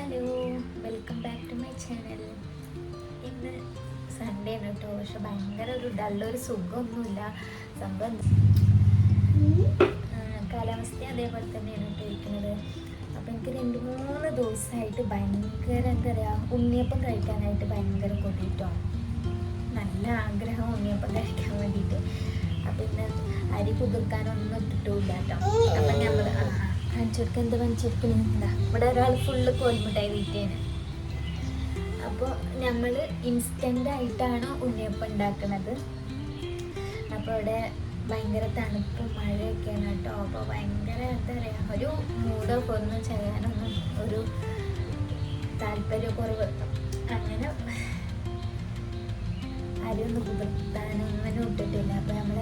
Hello welcome back to my channel. ഇന്ന് Sunday ആണ് കേട്ടോ പക്ഷെ ഭയങ്കര ഒരു ഡള്ളൊരു സുഖമൊന്നുമില്ല. സംഭവം കാലാവസ്ഥ അതേപോലെ തന്നെയാണ് കേട്ടോ ഇരിക്കുന്നത്. അപ്പം എനിക്ക് രണ്ട് മൂന്ന് ദിവസമായിട്ട് ഭയങ്കര എന്താ പറയുക ഉണ്ണിയപ്പം കഴിക്കാനായിട്ട് ഭയങ്കര കൊതിട്ടോ. നല്ല ആഗ്രഹം ഉണ്ണിയപ്പം കഴിക്കാൻ വേണ്ടിയിട്ട്. അപ്പം ഇന്ന് അരി കുതിർക്കാനൊന്നും ഇട്ടിട്ടില്ല കേട്ടോ അപ്പം നമ്മൾ കാണിച്ചെടുക്ക. എന്താ കാണിച്ചെടുക്കണ എന്താ ഇവിടെ ഒരാൾ ഫുള്ള് കോൽമുട്ടായി വീട്ടിയാണ്. അപ്പോൾ നമ്മൾ ഇൻസ്റ്റന്റ് ആയിട്ടാണ് ഉണ്ണിയപ്പം ഉണ്ടാക്കുന്നത് അപ്പോൾ ഇവിടെ ഭയങ്കര തണുപ്പും മഴയൊക്കെയാണ് കേട്ടോ. അപ്പോൾ ഭയങ്കര എന്താ പറയുക ഒരു മൂടൊക്കെ ഒന്നും ചെയ്യാനൊന്നും ഒരു താല്പര്യക്കുറവ്. അങ്ങനെ ആരും ഒന്നും കുതിർത്താനൊന്നും ഇട്ടിട്ടില്ല അപ്പോൾ നമ്മൾ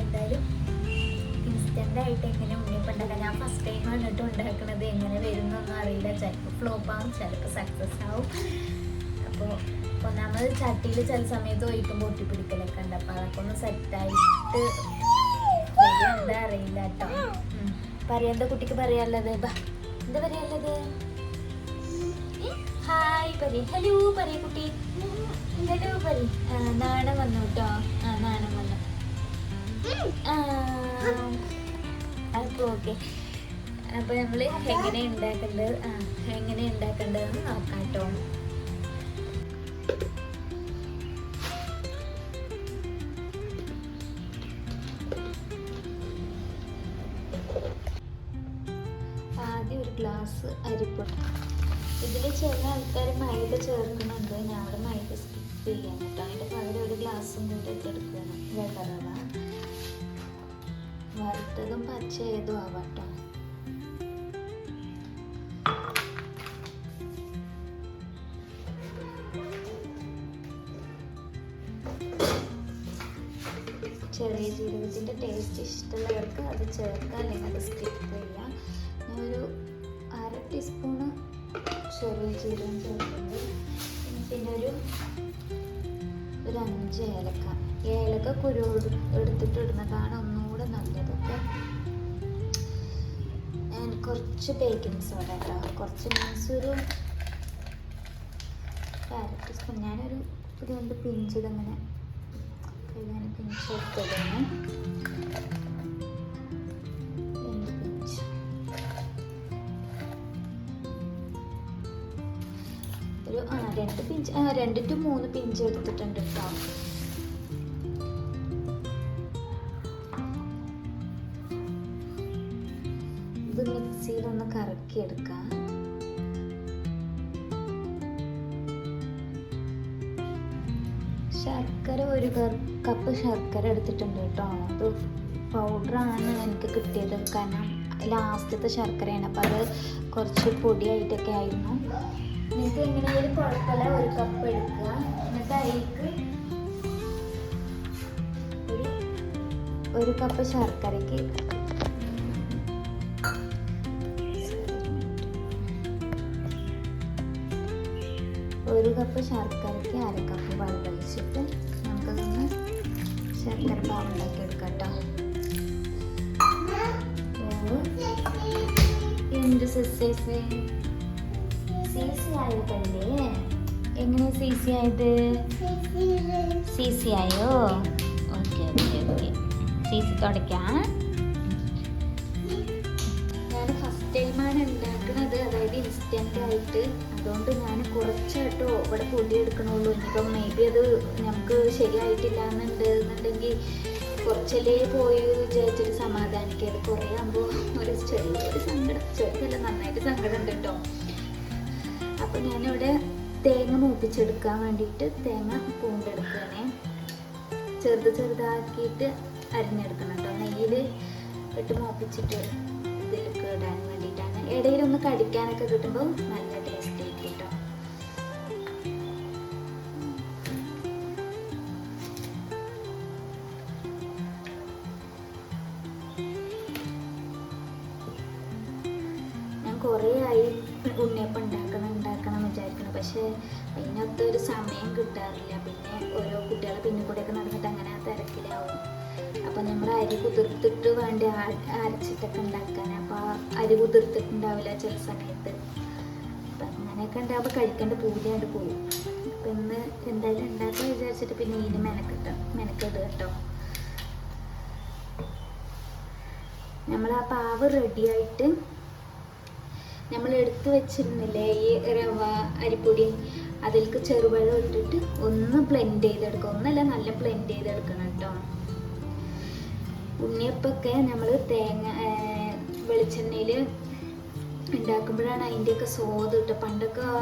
ഇൻസ്റ്റന്റ് ആയിട്ട് എങ്ങനെ ഞാൻ ഫസ്റ്റ് ടൈം വന്നിട്ട് ഉണ്ടാക്കുന്നത് എങ്ങനെ വരുന്നൊന്നും അറിയില്ല. ചിലപ്പോൾ ഫ്ലോപ്പ് ആവും ചിലപ്പോൾ സക്സസ് ആവും. അപ്പോൾ ഒന്നാമത് ചട്ടിയിൽ ചില സമയത്ത് ഒഴിക്കുമ്പോൾ ഒട്ടിപ്പിടിക്കലൊക്കെ ഉണ്ട്. അപ്പോൾ അതൊക്കെ ഒന്ന് സെറ്റായിട്ട് എന്താ അറിയില്ല കേട്ടോ. ഉം. പറയാ. എന്താ കുട്ടിക്ക് പറയാനുള്ളത്? ബാ എന്താ പറയാനുള്ളത്? ഹായ് പറയും. ഹലോ പറയും കുട്ടി. ഹലോ പറയും. നാണം വന്നു കേട്ടോ. ആ നാണം വന്നു. ഓക്കെ. അപ്പോൾ നമ്മൾ എങ്ങനെ ഉണ്ടാക്കേണ്ടത്? എങ്ങനെ ഉണ്ടാക്കേണ്ടതെന്ന് നോക്കാം കേട്ടോ. ആദ്യം ഒരു ഗ്ലാസ് അരിപ്പൊടി. ഇതിൽ ചില ആൾക്കാർ മൈദ ചേർക്കുന്നുണ്ട്. ഞാൻ അവിടെ മൈദ സ്കിപ്പ് ചെയ്യാൻ കേട്ടോ. അതിന്റെ പകരം ഒരു ഗ്ലാസ്സും കൂടി എടുക്കുകയാണ് വെള്ളറവ വറുത്തതും പച്ച ഏതും ആവാട്ടോ. ചെറിയ ജീരകത്തിന്റെ ടേസ്റ്റ് ഇഷ്ടമുള്ളവർക്ക് അത് ചേർക്കാം അല്ലെങ്കിൽ അത് സ്കിപ്പ് ചെയ്യാം. ഞാനൊരു അര ടീസ്പൂണ് ചെറിയ ജീരകം ചേർക്കുന്നത് പിന്നെ ഒരു ഒരു അഞ്ച് ഏലക്ക. ഏലക്ക കുരു എടുത്തിട്ട് ഇടുന്നതാണ് ഒന്നുകൂടെ കുറച്ച് ബേക്കിംഗ് സോഡ കേട്ടോ കുറച്ച് മീൻസ് ഒരു കാരറ്റ് ടീസ്പൂൺ ഞാനൊരു ഒരു കൊണ്ട് പിഞ്ച് ഇതങ്ങനെ ഞാൻ പിഞ്ച് എടുത്തതാണ് രണ്ട് പിഞ്ച്. ഒരു ആ രണ്ട് പിഞ്ച് രണ്ട് ടു മൂന്ന് പിഞ്ച് എടുത്തിട്ടുണ്ട് കേട്ടോ എടുക്കാം ശർക്കര ഒരു കപ്പ് ശർക്കര എടുത്തിട്ടുണ്ട് കേട്ടോ. അത് പൗഡറാണ് എനിക്ക് കിട്ടിയത്. കാരണം ലാസ്റ്റത്തെ ശർക്കരയാണ്. അപ്പം അത് കുറച്ച് പൊടിയായിട്ടൊക്കെ ആയിരുന്നു. നിങ്ങൾക്ക് എങ്ങനെയൊരു കുഴപ്പമില്ല. ഒരു കപ്പ് എടുക്കുക. എന്നിട്ട് അതിലേക്ക് ഒരു കപ്പ് ശർക്കരയ്ക്ക് കപ്പ് ശർക്കരയ്ക്ക് അര കപ്പ് വെള്ളം ഒഴിച്ചിട്ട് നമുക്കതൊന്ന് ശർക്കര പാവ് ഉണ്ടാക്കി എടുക്കാം കേട്ടോ എന്ത് സിസ്റ്റേഴ്സ് സി സി ആയതല്ലേ? എങ്ങനെ സി സി ആയത്? സി സി ആയോ? Okay okay okay C C തുടയ്ക്കാം. ടൈമാണ് ഉണ്ടാക്കുന്നത് അതായത് ഇൻസ്റ്റന്റ് ആയിട്ട് അതുകൊണ്ട് ഞാൻ കുറച്ചായിട്ടോ ഇവിടെ പൊടി എടുക്കണുള്ളൂ ഇനിയിപ്പം മേ ബി അത് നമുക്ക് ശരിയായിട്ടില്ല എന്നുണ്ട് എന്നുണ്ടെങ്കിൽ കുറച്ചല്ലേ പോയി വിചാരിച്ചിട്ട് സമാധാനിക്കരുത് കുറേ ആകുമ്പോൾ ഒരു ചെറിയൊരു സങ്കടം ചെറുതല്ല നന്നായിട്ട് സങ്കടം ഉണ്ട് കേട്ടോ അപ്പം ഞാനിവിടെ തേങ്ങ മൂപ്പിച്ചെടുക്കാൻ വേണ്ടിയിട്ട് തേങ്ങ പൂണ്ടെടുക്കണേ ചെറുത് ചെറുതാക്കിയിട്ട് അരിഞ്ഞെടുക്കണം കേട്ടോ നെയ്യിൽ ഇട്ട് മൂപ്പിച്ചിട്ട് ഇടയിലൊന്ന് കടിക്കാനൊക്കെ കിട്ടുമ്പോൾ നല്ല ടേസ്റ്റ് ആയിരിക്കും കേട്ടോ. ഞാൻ കുറേ ആയി ഉണ്ണിയപ്പം ഉണ്ടാക്കണം ഉണ്ടാക്കണം വിചാരിക്കണം പക്ഷേ അതിനൊത്ത ഒരു സമയം കിട്ടാറില്ല. പിന്നെ ഓരോ കുട്ടികളെ പിന്നെ കൂടെയൊക്കെ നടന്നിട്ട് അങ്ങനെ തിരക്കിലാവും. അപ്പോൾ നമ്മൾ അരി കുതിർത്തിട്ട് വേണ്ടി അരച്ചിട്ടൊക്കെ ഉണ്ടാക്കാൻ അരി കുതിർത്തിട്ടുണ്ടാവില്ല ചില സമയത്ത്. അപ്പം അങ്ങനെ അങ്ങനെയൊക്കെ ഉണ്ടാകുമ്പോൾ കഴിക്കേണ്ട പൂജയായിട്ട് പോകും അപ്പം ഇന്ന് എന്തായാലും ഉണ്ടാക്കാൻ വിചാരിച്ചിട്ട് പിന്നെ ഇതിന് മെനക്കെട്ട മെനക്കെട്ട് കേട്ടോ. നമ്മൾ ആ പാവ് റെഡിയായിട്ട് നമ്മൾ എടുത്തു വെച്ചിരുന്നില്ലേ ഈ റവ അരിപ്പൊടി? അതിലേക്ക് ചെറുപഴം ഇട്ടിട്ട് ഒന്ന് ബ്ലെൻഡ് ചെയ്തെടുക്കുക. ഒന്നല്ല നല്ല ബ്ലെൻഡ് ചെയ്തെടുക്കണം കേട്ടോ. ഉണ്ണിയപ്പൊക്കെ നമ്മൾ തേങ്ങ വെളിച്ചെണ്ണയിൽ ഉണ്ടാക്കുമ്പോഴാണ് അതിന്റെയൊക്കെ സ്വാദ് കിട്ടുക. പണ്ടൊക്കെ ആ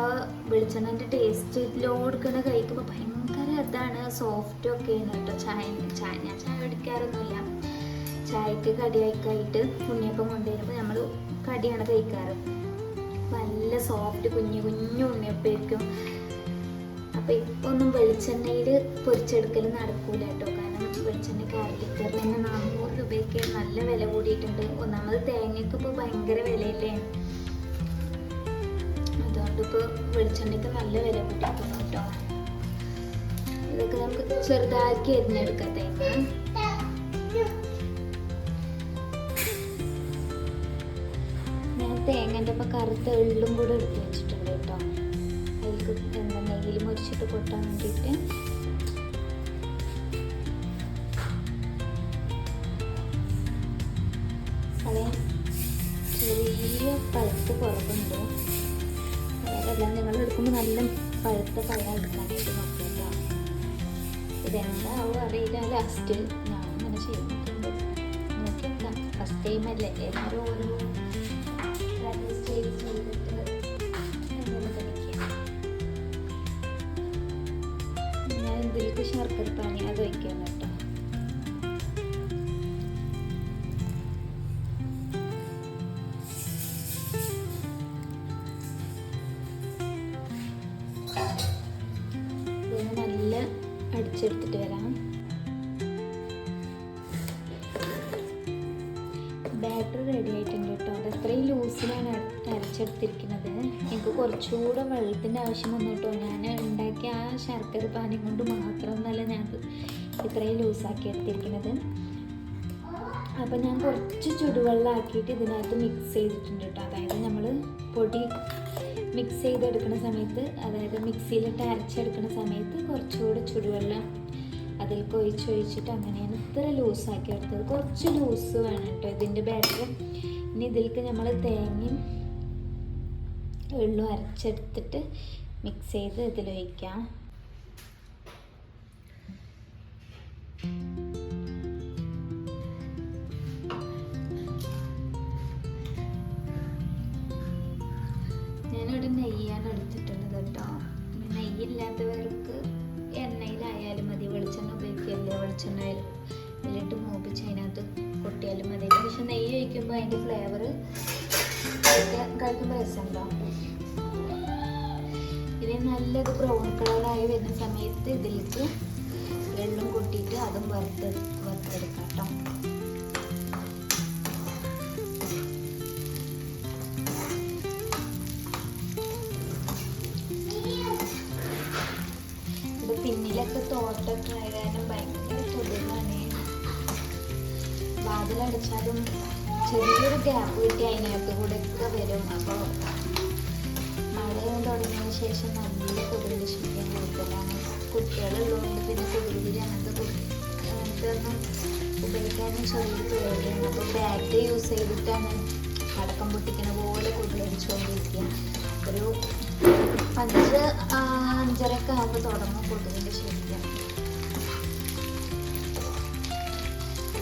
വെളിച്ചെണ്ണന്റെ ടേസ്റ്റ് ലോടുക്കണ കഴിക്കുമ്പോൾ ഭയങ്കര ഇതാണ്. സോഫ്റ്റും ആണ് കേട്ടോ. ചായ ചായ ഞാൻ ചായ കുടിക്കാറൊന്നുമില്ല ചായക്ക് കടിയായിക്കായിട്ട് ഉണ്ണിയപ്പം കൊണ്ടുവരുമ്പോൾ നമ്മൾ കടിയാണ് കഴിക്കാറ്. നല്ല സോഫ്റ്റ് കുഞ്ഞു കുഞ്ഞു ഉണ്ണിയപ്പായിരിക്കും അപ്പം ഇപ്പൊന്നും വെളിച്ചെണ്ണയിൽ പൊരിച്ചെടുക്കൽ നടക്കൂല കേട്ടോ. അര ലിറ്ററിന് തന്നെ നാനൂറ് രൂപയ്ക്ക് നല്ല വില കൂടിയിട്ടുണ്ട്. ഒന്നാമത് തേങ്ങയ്ക്ക് ഇപ്പോൾ ഭയങ്കര വിലയില്ലേ? അതുകൊണ്ട് ഇപ്പോൾ വെളിച്ചെണ്ണയ്ക്ക് നല്ല വില കൂട്ടിയിട്ടുണ്ട് കേട്ടോ. ഇതൊക്കെ നമുക്ക് ചെറുതാക്കി എരിഞ്ഞെടുക്കാം തേങ്ങ. ഞാൻ തേങ്ങന്റെ ഒപ്പം കറുത്ത എള്ളും കൂടെ എടുത്ത് വെച്ചിട്ടുണ്ട് കേട്ടോ. അതിൽ എന്താ നെയ്യിൽ മുറിച്ചിട്ട് കൊട്ടാൻ വേണ്ടിയിട്ട്. എടുക്കാനായിട്ട് നോക്കിട്ടോ ഇതെന്താവും അറിയില്ല. ലാസ്റ്റ് ഞാൻ അങ്ങനെ ചെയ്യുന്നുണ്ട് നോക്കി വെക്കാം ഫസ്റ്റ് ടൈം അല്ലേ? എല്ലാവരും ഓരോ സ്റ്റേജ് ചെയ്തിട്ട് ഞാൻ ഇതിലേക്ക് ശർക്കര അത് വയ്ക്കാം കേട്ടോ. കുറച്ചുകൂടെ വെള്ളത്തിന്റെ ആവശ്യം വന്നു കേട്ടോ ഞാൻ ഉണ്ടാക്കിയ ആ ശർക്കര പാനി കൊണ്ട് മാത്രമൊന്നുമല്ല ഞാൻ ഇത് ഇത്രയും ലൂസാക്കി എടുത്തിരിക്കുന്നത്. അപ്പം ഞാൻ കുറച്ച് ചുടുവെള്ളമാക്കിയിട്ട് ഇതിനകത്ത് മിക്സ് ചെയ്തിട്ടുണ്ട് കേട്ടോ. അതായത് നമ്മൾ പൊടി മിക്സ് ചെയ്തെടുക്കുന്ന സമയത്ത് അതായത് മിക്സിയിലിട്ട് അരച്ചെടുക്കുന്ന സമയത്ത് കുറച്ചുകൂടെ ചുടുവെള്ളം അതിൽ ഒഴിച്ച് ഒഴിച്ചിട്ട് അങ്ങനെയാണ് ഇത്ര ലൂസാക്കി എടുത്തത്. കുറച്ച് ലൂസ് വേണം കേട്ടോ ഇതിന്റെ ബാറ്റർ ഇനി ഇതിലേക്ക് നമ്മൾ തേങ്ങയും എള്ളും അരച്ചെടുത്തിട്ട് മിക്സ് ചെയ്ത് ഇതിലൊഴിക്കാം. അതും വറുത്ത് വറുത്തെടുക്കാം കേട്ടോ. പിന്നിലൊക്കെ തോട്ടൊക്കെ ആയ കാരണം ഭയങ്കര കൊതുകാണ് വാതിലടച്ചാലും ചെറിയൊരു ഗ്യാപ്പ് കിട്ടി അതിനകത്ത് കൂടെ ഒക്കെ വരും. അപ്പോൾ മഴ തുടങ്ങിയതിന് ശേഷം നല്ല കൊതുകിന്റെ ശീലം കൂടുതലാണ് കുട്ടികളുള്ളതുകൊണ്ട് പിന്നെ കൊതുകിൽ അങ്ങനത്തെ ഒന്നും ഉപയോഗിക്കാനും പേടിയാണ് അപ്പോൾ ബാറ്ററി യൂസ് ചെയ്തിട്ടാണ് അടക്കം പൊട്ടിക്കുന്ന പോലെ കൊതുകടിച്ചുകൊണ്ടിരിക്കുക ഒരു അഞ്ച് അഞ്ചരക്ക ആകുമ്പോൾ തുടങ്ങും കൊതുകിന്റെ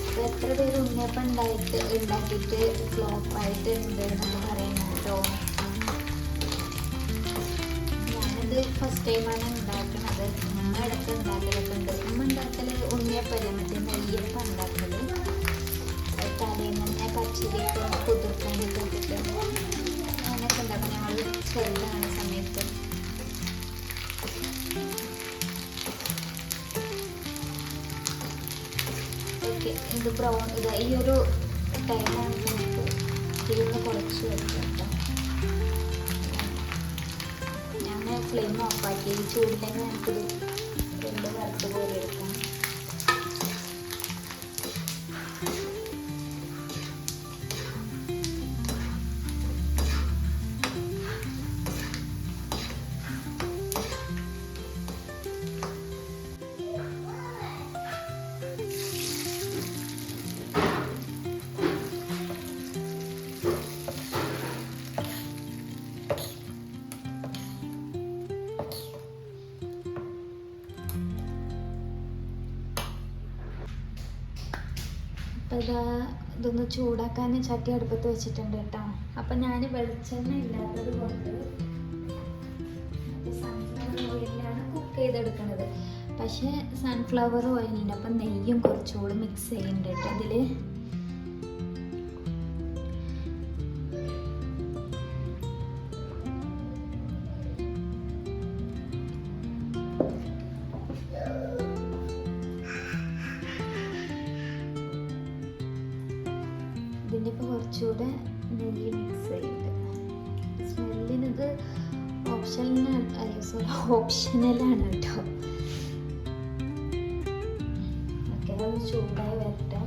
അപ്പൊ എത്ര പേര് ഉണ്ണിയപ്പം ഉണ്ടായിട്ട് ഉണ്ടാക്കിയിട്ട് ഫ്ലോപ്പായിട്ട് ഉണ്ട് എന്നൊക്കെ പറയുന്നുണ്ടോ ഞാനിത് ഫസ്റ്റ് ടൈമാണ് ഉണ്ടാക്കുന്നത് ഉമ്മ ഇടയ്ക്ക് ഉണ്ടാക്കലൊക്കെ ഉണ്ട്. ഉമ്മ ഉണ്ടാക്കൽ ഉണ്ണിയപ്പല്ല മറ്റേ നെയ്യപ്പം അത് തലേന്ന് തന്നെ പച്ചരിയൊക്കെ കുതിർക്കാനൊക്കെ അങ്ങനെയൊക്കെ ഉണ്ടാക്കും. ഞങ്ങൾ ചെറുതാണ് സമയത്ത്. ഇത് ബ്രൗൺ ഇത് ഈ ഒരു ടൈമാണ് നമുക്ക് ഇരുന്ന് കുറച്ച് വെക്കാം. ഫ്ലെയിം ഓഫാക്കി ഈ ചൂടിൽ തന്നെ നമുക്കിത് രണ്ട് വറുത്ത് പോലെ എടുക്കാം. ഇതാ ഇതൊന്ന് ചൂടാക്കാൻ ചട്ടി അടുപ്പത്ത് വെച്ചിട്ടുണ്ട് കേട്ടോ. അപ്പം ഞാൻ വെളിച്ചെണ്ണ ഇല്ലാത്തത് കൊണ്ട് സൺഫ്ലവർ ഓയിലാണ് കുക്ക് ചെയ്തെടുക്കുന്നത് പക്ഷേ സൺഫ്ലവർ ഓയിലിന്റെ അപ്പം നെയ്യും കുറച്ചുകൂടി മിക്സ് ചെയ്യുന്നുണ്ട് കേട്ടോ അതിൽ ഓപ്ഷനലാണ് കേട്ടോ. ഓക്കെ ചൂടായി വരട്ടെ.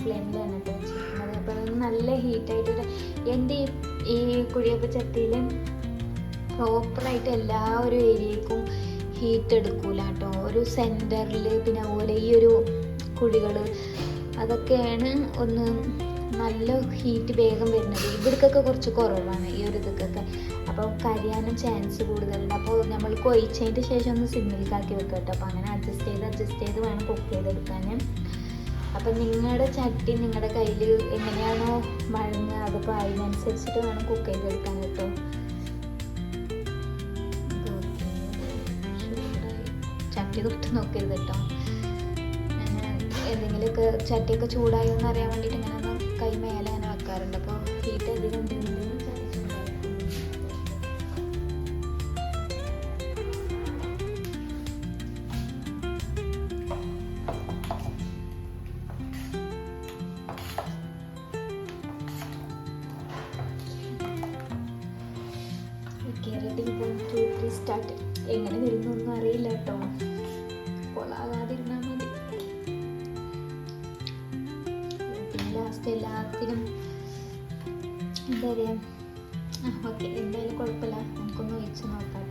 ഫ്ലെയിമിലാണ് കേട്ടോ വെച്ചിരിക്കുന്നത്. നല്ല ഹീറ്റായിട്ട് എന്റെ ഈ കുഴിയപ്പ ചട്ടിയിൽ പ്രോപ്പറായിട്ട് എല്ലാ ഒരു ഏരിയക്കും ഹീറ്റ് എടുക്കൂല കേട്ടോ. ഒരു സെന്ററിൽ പിന്നെ അതുപോലെ ഈ ഒരു കുഴികൾ അതൊക്കെയാണ് ഒന്ന് നല്ല ഹീറ്റ് വേഗം വരുന്നത്. ഇവിടേക്കൊക്കെ കുറച്ച് കുറവാണ് ഈ ഒരു ഇതൊക്കെ. അപ്പോൾ കരിയാനും ചാൻസ് കൂടുതലുണ്ട്. അപ്പോൾ നമ്മൾ കൊയിച്ചതിന്റെ ശേഷം ഒന്ന് സിമ്മിൽക്കാക്കി വെക്കുക കേട്ടോ. അപ്പോൾ അങ്ങനെ അഡ്ജസ്റ്റ് ചെയ്ത് അഡ്ജസ്റ്റ് ചെയ്ത് വേണം കുക്ക് ചെയ്തെടുക്കാൻ അപ്പം നിങ്ങളുടെ ചട്ടി നിങ്ങളുടെ കയ്യിൽ എങ്ങനെയാണോ വഴങ്ങുക അതിപ്പോൾ അതിനനുസരിച്ചിട്ട് വേണം കുക്ക് ചെയ്തെടുക്കാൻ കേട്ടോ. ചട്ടി തൊട്ട് നോക്കരുത് കേട്ടോ. എന്തെങ്കിലുമൊക്കെ ചട്ടിയൊക്കെ ചൂടായോ എന്ന് അറിയാൻ വേണ്ടിയിട്ട് ഇങ്ങനെ ഒന്ന് കൈ മേലെ അങ്ങനെ വെക്കാറുണ്ട്. അപ്പോൾ സ്റ്റാർട്ട് എങ്ങനെ വരുന്നൊന്നും അറിയില്ല കേട്ടോ. കൊളാകാതിരുന്നാൽ മതി. പിന്നെ ലാസ്റ്റ് എല്ലാത്തിനും എന്താ പറയുക ഓക്കെ എന്തായാലും കുഴപ്പമില്ല. നമുക്കൊന്ന് ഒഴിച്ച് നോക്കാം.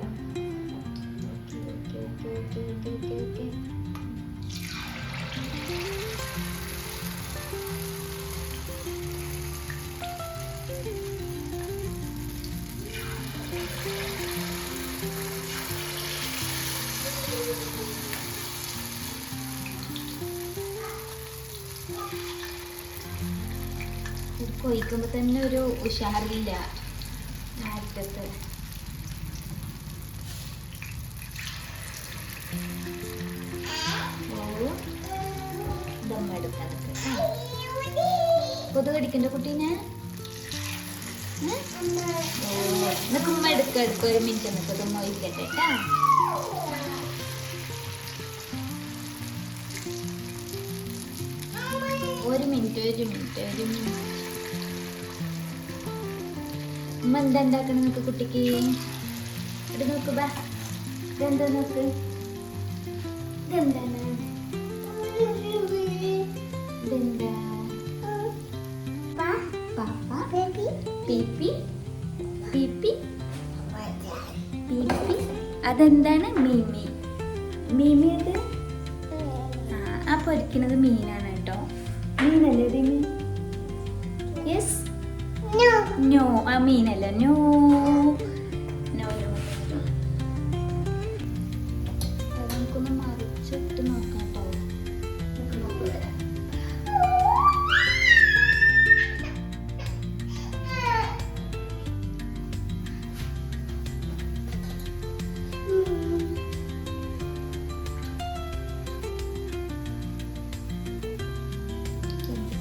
കൊയ്ക്കുമ്പോൾ തന്നെ ഒരു ഉഷാറില്ല. നേരത്തെ ദമ്മെടുക്കാൻ കൊതു കടിക്കണ്ട കുട്ടീനെ ഉമ്മ എടുക്ക എടുക്ക. ഒരു മിനിറ്റ് നിൽക്കട്ടെ ഉമ്മ ഇരിക്കട്ടെ കേട്ടാ? ഒരു മിനിറ്റ് ഒരു മിനിറ്റ് ഒരു മിനിറ്റ്. ഉമ്മ എന്താ ഉണ്ടാക്കണം നോക്ക് കുട്ടിക്ക്? ഇവിടെ നോക്ക് ബാ. ഇതെന്താ നോക്ക്? ഇതെന്താണ്? ഇതെന്താ? അതെന്താണ്? മീമി. മീമി അത് ആ ആ പൊരിക്കുന്നത് മീനാണ്.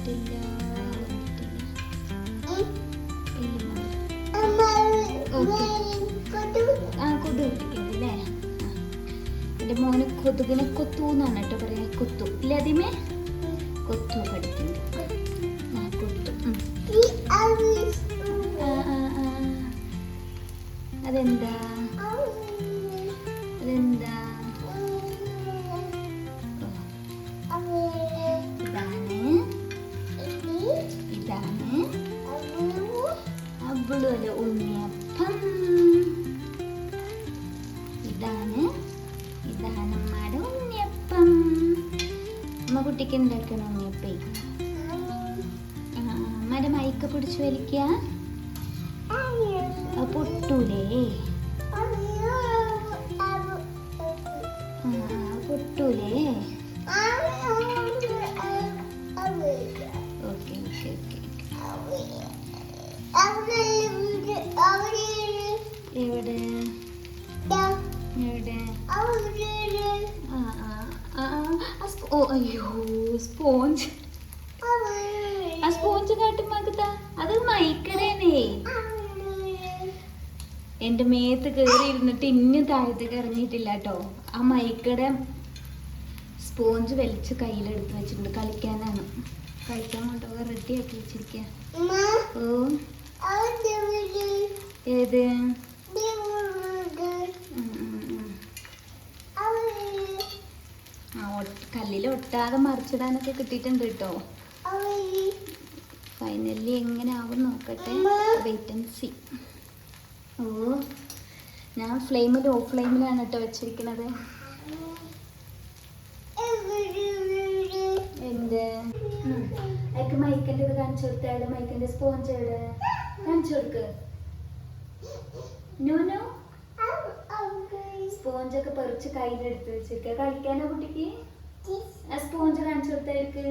വെന്തിട്ടില്ല ആ കൊതുകിനെ കൊത്തു എന്നാണ് കേട്ടോ പറയാ കൊത്തു. ഇല്ലാതിമേ കൊത്തു പഠിക്കുന്നുണ്ട് ഒക്കെ പിടിച്ചു വലിക്കുക പൊട്ടൂലേ പൊട്ടൂലേ എവിടെ ആ ആ ആ ഓ അയ്യോ സ്പോഞ്ച് എന്റെ മേത്ത് കയറി ഇരുന്നിട്ട് ഇന്നും താഴത്തേക്ക് ഇറങ്ങിയിട്ടില്ല കേട്ടോ ആ മൈക്കടെ സ്പോഞ്ച് വലിച്ച് കയ്യിലെടുത്ത് വെച്ചിട്ടുണ്ട്. കളിക്കാനാണ്. കളിക്കാൻ കൊണ്ടുപോകാൻ റെഡി ആക്കി വെച്ചിരിക്കുക ഓ. ഏത്? കല്ലിൽ ഒട്ടാതെ മറിച്ചിടാനൊക്കെ കിട്ടിയിട്ടുണ്ട് കേട്ടോ ഫൈനലി എങ്ങനെ ആവും നോക്കട്ടെ. വെയിറ്റ് ആൻഡ് സി ഓ. ഞാൻ ഫ്ലെയിമിൽ ഓഫ് ഫ്ലെയിമിലാണ് കേട്ടോ വെച്ചിരിക്കുന്നത് എന്ത്? അയക്ക് മൈക്കിന്റെ ഇത് കാണിച്ചു കൊടുത്താട് മൈക്കിന്റെ സ്പോഞ്ച് എവിടെ കാണിച്ചു കൊടുക്ക്. നോ സ്പോഞ്ചൊക്കെ പറിച്ച് കയ്യിലെടുത്ത് വെച്ചിരിക്കുക കളിക്കാനോ കുട്ടിക്ക്? ആ സ്പോഞ്ച് കാണിച്ചു കൊടുത്തായിരിക്ക്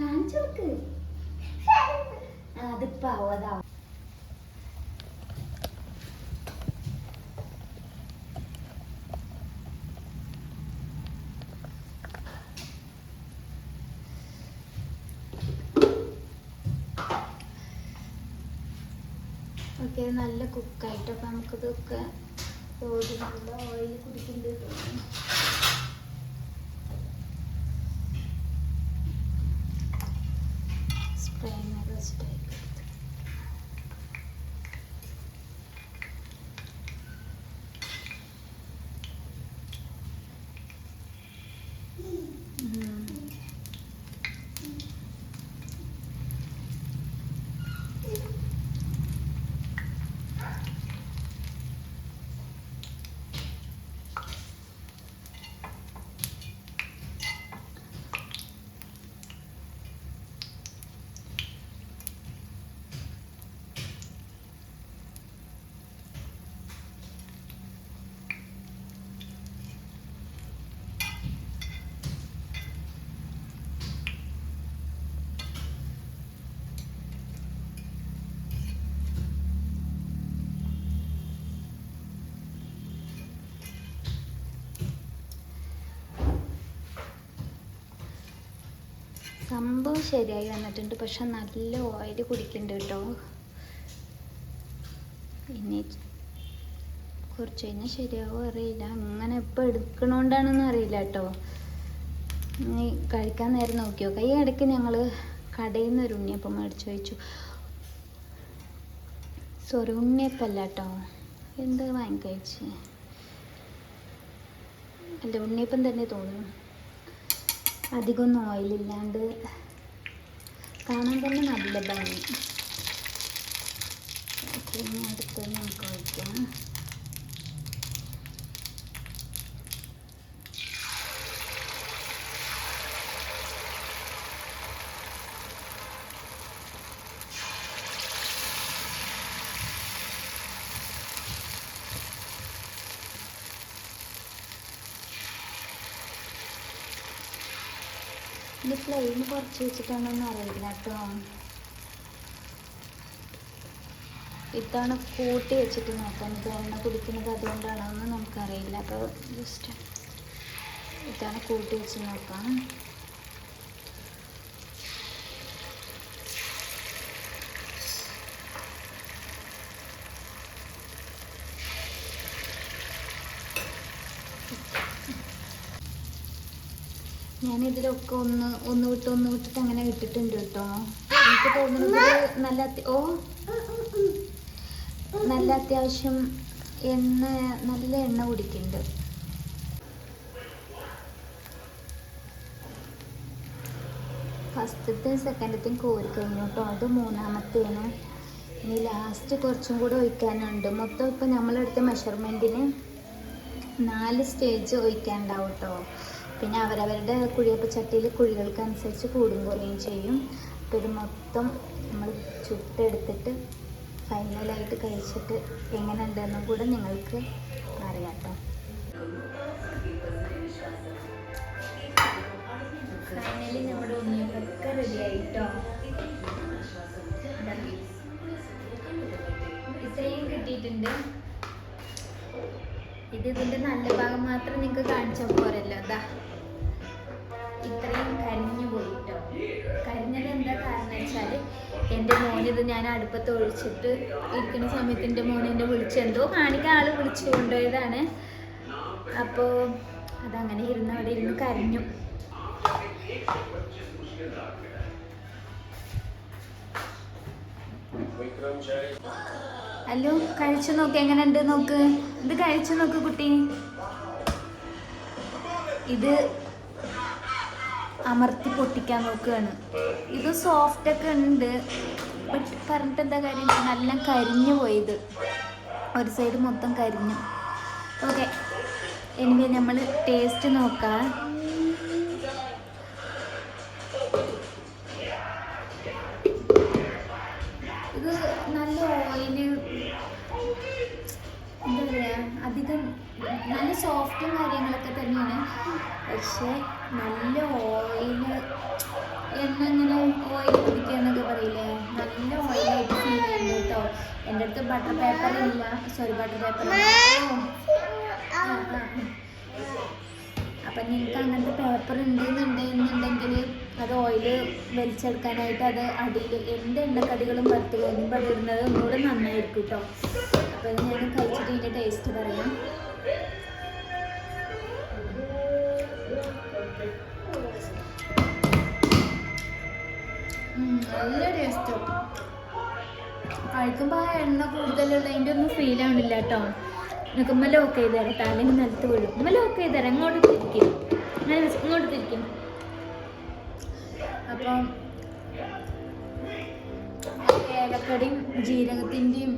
കാണിച്ചു കൊടുക്ക്. അതിപ്പോ അതാവും. ഓക്കെ നല്ല കുക്കായിട്ട് അപ്പം നമുക്കിതൊക്കെ ഓടി നല്ല ഓയിൽ കുടിക്കേണ്ടി സംഭവം ശരിയായി വന്നിട്ടുണ്ട്. പക്ഷെ നല്ല ഓയിൽ കുടിക്കുന്നുണ്ട് കേട്ടോ. ഇനി കുറച്ച് കഴിഞ്ഞാൽ ശരിയാവോ അറിയില്ല. അങ്ങനെ ഇപ്പം എടുക്കണോണ്ടാണെന്ന് അറിയില്ല കേട്ടോ. ഇനി കഴിക്കാൻ നേരം നോക്കിയോ? കൈ ഇടയ്ക്ക് ഞങ്ങൾ കടയിൽ നിന്ന് ഒരു ഉണ്ണിയപ്പം മേടിച്ചു വെച്ചു സോറി ഉണ്ണിയപ്പല്ല കേട്ടോ. എന്താ വാങ്ങിക്കഴിച്ച്? അല്ല ഉണ്ണിയപ്പം തന്നെ തോന്നുന്നു. അധികമൊന്നും ഓയിലില്ലാണ്ട് കാണാൻ തന്നെ നല്ല ഭംഗി. ഓക്കെ ഇനി അടുത്ത് നമുക്ക് വയ്ക്കാം ഇത് ഫ്ലെയിം കുറച്ച് വെച്ചിട്ടാണെന്ന് അറിയില്ല കേട്ടോ ഇത്തവണ കൂട്ടി വെച്ചിട്ട് നോക്കാം. ഇത് എണ്ണ കുടിക്കുന്നത് അതുകൊണ്ടാണോ എന്ന് നമുക്കറിയില്ല. അപ്പോൾ ജസ്റ്റ് ഇത്തവണ കൂട്ടി വെച്ച് നോക്കാം. ഇതിലൊക്കെ ഒന്ന് ഒന്ന് വിട്ട് ഒന്ന് വിട്ടിട്ട് അങ്ങനെ വിട്ടിട്ടുണ്ട് കേട്ടോ. എനിക്ക് തോന്നുന്നത് നല്ല ഓ. നല്ല അത്യാവശ്യം എണ്ണ നല്ല എണ്ണ കുടിക്കുന്നുണ്ട്. ഫസ്റ്റത്തെയും സെക്കൻഡത്തെയും കോരി കഴിഞ്ഞു കേട്ടോ. അത് മൂന്നാമത്തേന് ഇനി ലാസ്റ്റ് കുറച്ചും കൂടെ ഒഴിക്കാനുണ്ട്. മൊത്തം ഇപ്പം നമ്മളെടുത്ത മെഷർമെന്റിന് നാല് സ്റ്റേജ് ഒഴിക്കാനുണ്ടാവും കേട്ടോ. പിന്നെ അവരവരുടെ കുഴിയപ്പ ചട്ടിയിൽ കുഴികൾക്കനുസരിച്ച് കൂടും കുറയും ചെയ്യും. അപ്പോൾ ഇത് മൊത്തം നമ്മൾ ചുട്ടെടുത്തിട്ട് ഫൈനലായിട്ട് കഴിച്ചിട്ട് എങ്ങനെ ഉണ്ടെന്നും കൂടെ നിങ്ങൾക്ക് അറിയാം ഫൈനലി നമ്മുടെ ഉണ്ണിയപ്പൊക്കെ റെഡി ആയിട്ടോ? ഇത്രയും കിട്ടിയിട്ടുണ്ട്. ഇത് നല്ല ഭാഗം മാത്രം നിങ്ങൾക്ക് കാണിച്ചാൽ പോരല്ലോ. അതാ ഇത്രയും കരിഞ്ഞു പോയിട്ടോ. കരിഞ്ഞത് എന്താ കാരണം വെച്ചാൽ എന്റെ മോനിത് ഞാൻ അടുപ്പത്ത് ഒഴിച്ചിട്ട് ഇരിക്കുന്ന സമയത്ത് എന്റെ മോൻ എന്നെ വിളിച്ച് എന്തോ കാണിക്കാൻ ആൾ വിളിച്ചു കൊണ്ടുപോയതാണ്. അപ്പോൾ അതങ്ങനെ ഇരുന്ന് അവിടെ ഇരുന്ന് കരഞ്ഞു. അല്ലോ കഴിച്ചു നോക്ക്. എങ്ങനെ ഉണ്ട് നോക്ക്? ഇത് കഴിച്ചു നോക്ക് കുട്ടി. ഇത് അമർത്തി പൊട്ടിക്കാൻ നോക്കുകയാണ്. ഇത് സോഫ്റ്റ് ഒക്കെ ഉണ്ട്. ബട്ട് പറഞ്ഞിട്ട് എന്താ കാര്യം? നല്ല കരിഞ്ഞു പോയത്. ഒരു സൈഡ് മൊത്തം കരിഞ്ഞു. ഓക്കെ എനിവേ നമ്മൾ ടേസ്റ്റ് നോക്കാം. സോഫ്റ്റും കാര്യങ്ങളൊക്കെ തന്നെയാണ്. പക്ഷേ നല്ല ഓയിൽ എണ്ണ ഓയിൽ കുടിക്കുക എന്നൊക്കെ പറയില്ലേ? നല്ല ഓയിലായിട്ട് ഫീൽ ചെയ്യുന്നുണ്ട് കേട്ടോ. എന്റെ അടുത്ത് ബട്ടർ പേപ്പർ ഇല്ല. സോറി ബട്ടർ പേപ്പർ അപ്പം നിങ്ങൾക്ക് അങ്ങനത്തെ പേപ്പർ എന്നുണ്ടെങ്കിൽ അത് ഓയിൽ വലിച്ചെടുക്കാനായിട്ട് അത് അടിയിൽ എന്ത് എണ്ണക്കടികളും വറുത്ത് കഴിയുമ്പോൾ ഇടുന്നത് ഒന്നുകൂടെ നന്നായിരിക്കും കേട്ടോ. അപ്പോൾ ഞാൻ കഴിച്ചിട്ട് ഇതിന്റെ ടേസ്റ്റ് പറയാം. നല്ല ടേസ്റ്റ് കഴിക്കുമ്പോൾ ആ എണ്ണ കൂടുതലുള്ള അതിന്റെ ഒന്നും ഫീൽ ആവണില്ല കേട്ടോ നിങ്ങൾക്ക് ഉമ്മ ലോക്ക് ചെയ്ത് തരാം. അല്ലെങ്കിൽ നിലത്ത് വീഴും. ഉമ്മ ലോക്ക് ചെയ്ത് തരാം. ഇങ്ങോട്ട് തിരിക്കും. അങ്ങനെ ഇങ്ങോട്ട് തിരിക്കും. അപ്പം ഏലക്കടിയും ജീരകത്തിന്റെയും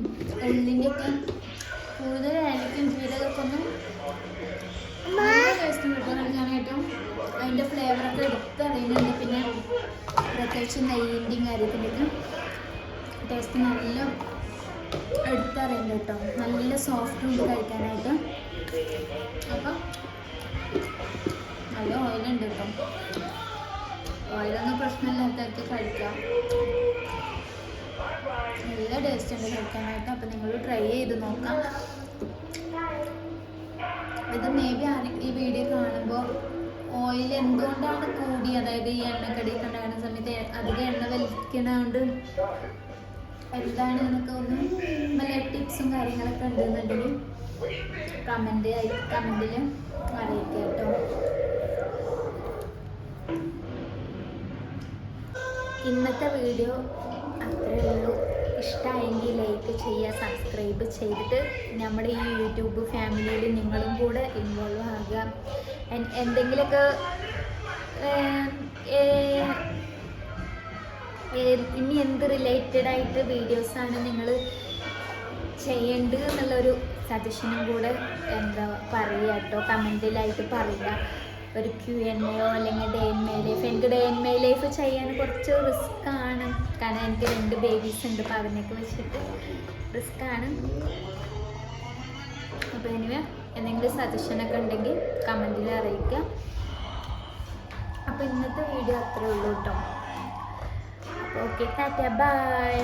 എള്ളിന്റെയും ഒക്കെ കൂടുതൽ ഏലക്കും ജീരകമൊക്കെ ഒന്നും ടേസ്റ്റ് കിട്ടുന്നതായിട്ടും അതിന്റെ ഫ്ലേവറൊക്കെ എടുത്ത് അറിയുന്നുണ്ട് പിന്നെ പ്രത്യേകിച്ച് നെയ്യിന്റെയും കാര്യത്തിന്റെയൊക്കെ ടേസ്റ്റ് നല്ല എടുത്തറിയുന്നു കേട്ടോ. നല്ല സോഫ്റ്റ് ഉണ്ട് കഴിക്കാനായിട്ട്. അപ്പം നല്ല ഓയിലുണ്ട് കേട്ടോ. ഓയിലൊന്നും പ്രശ്നമില്ലാത്തവർക്ക് കഴിക്കാം. നല്ല ടേസ്റ്റ് ഉണ്ട് കഴിക്കാനായിട്ട്. അപ്പം നിങ്ങൾ ട്രൈ ചെയ്ത് നോക്കാം. ഇത് മേ ബി ആരെങ്കിലും ഈ വീഡിയോ കാണുമ്പോൾ ഓയിൽ എന്തുകൊണ്ടാണ് കൂടി? അതായത് ഈ എണ്ണക്കടി ഉണ്ടാകുന്ന സമയത്ത് അധികം എണ്ണ വലിക്കണതുകൊണ്ട് എന്താണ് എന്നൊക്കെ ഒന്ന് നല്ല ടിപ്സും കാര്യങ്ങളൊക്കെ ഉണ്ടെന്നുണ്ടെങ്കിൽ കമന്റ് കമന്റിൽ അറിയിക്കുക കേട്ടോ. ഇന്നത്തെ വീഡിയോ അത്രയേ ഉള്ളൂ. ഇഷ്ടമായെങ്കിൽ ലൈക്ക് ചെയ്യുക സബ്സ്ക്രൈബ് ചെയ്തിട്ട് നമ്മുടെ ഈ യൂട്യൂബ് ഫാമിലിയിൽ നിങ്ങളും കൂടെ ഇൻവോൾവ് ആകുക. എന്തെങ്കിലുമൊക്കെ ഇനി എന്ത് റിലേറ്റഡ് ആയിട്ട് വീഡിയോസാണ് നിങ്ങൾ ചെയ്യേണ്ടത് എന്നുള്ളൊരു സജഷനും കൂടെ എന്താ പറയുക കേട്ടോ. കമന്റിലായിട്ട് പറയുക. ഒരു ക്യു എൻ എയോ അല്ലെങ്കിൽ ഡേ എൻ മൈ ലൈഫ് എനിക്ക് ഡേ എൻ മൈ ലൈഫ് ചെയ്യാൻ കുറച്ച് റിസ്ക് ആണ്. കാരണം എനിക്ക് രണ്ട് ബേബീസ് ഉണ്ട്. അപ്പോൾ അവനൊക്കെ വെച്ചിട്ട് റിസ്ക് ആണ്. അപ്പോൾ എനിവേ എന്തെങ്കിലും സജഷനൊക്കെ ഉണ്ടെങ്കിൽ കമന്റിൽ അറിയിക്കുക. അപ്പോൾ ഇന്നത്തെ വീഡിയോ അത്രേ ഉള്ളൂ കേട്ടോ ഓക്കെ ടാറ്റ ബൈ